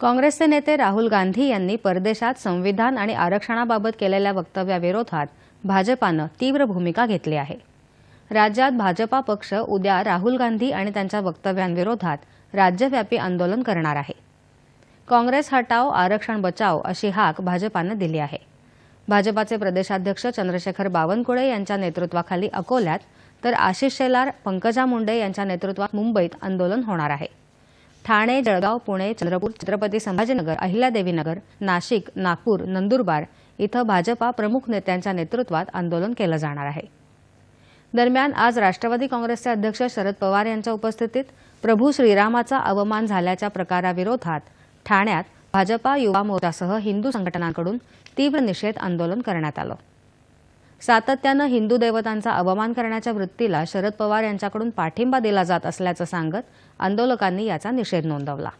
काँग्रेसचे नेते राहुल गांधी यांनी परदेशात संविधान आणि आरक्षणाबाबत केलेल्या वक्तव्याविरोधात भाजपानं तीव्र भूमिका घेतली आहे. राज्यात भाजपा पक्ष उद्या राहुल गांधी आणि त्यांच्या वक्तव्यांविरोधात राज्यव्यापी आंदोलन करणार आहे. काँग्रेस हटाव आरक्षण बचाव अशी हाक भाजपानं दिली आहे. भाजपाचे प्रदेशाध्यक्ष चंद्रशेखर बावनकुळे यांच्या नेतृत्वाखाली अकोल्यात तर आशिष शेलार पंकजा मुंडे यांच्या नेतृत्वात मुंबईत आंदोलन होणार आहे. ठाणे जळगाव पुणे चंद्रपूर छत्रपती संभाजीनगर अहिल्यादेवीनगर नाशिक नागपूर नंदुरबार इथं भाजपा प्रमुख नेत्यांच्या नेतृत्वात आंदोलन केलं जाणार आहे. दरम्यान आज राष्ट्रवादी काँग्रेसचे अध्यक्ष शरद पवार यांच्या उपस्थितीत प्रभू श्रीरामाचा अवमान झाल्याच्या प्रकाराविरोधात ठाण्यात भाजपा युवा मोर्चासह हिंदू संघटनांकडून तीव्र निषेध आंदोलन करण्यात आलं. सातत्यानं हिंदू देवतांचा अवमान करण्याच्या वृत्तीला शरद पवार यांच्याकडून पाठिंबा दिला जात असल्याचं सांगत आंदोलकांनी याचा निषेध नोंदवला.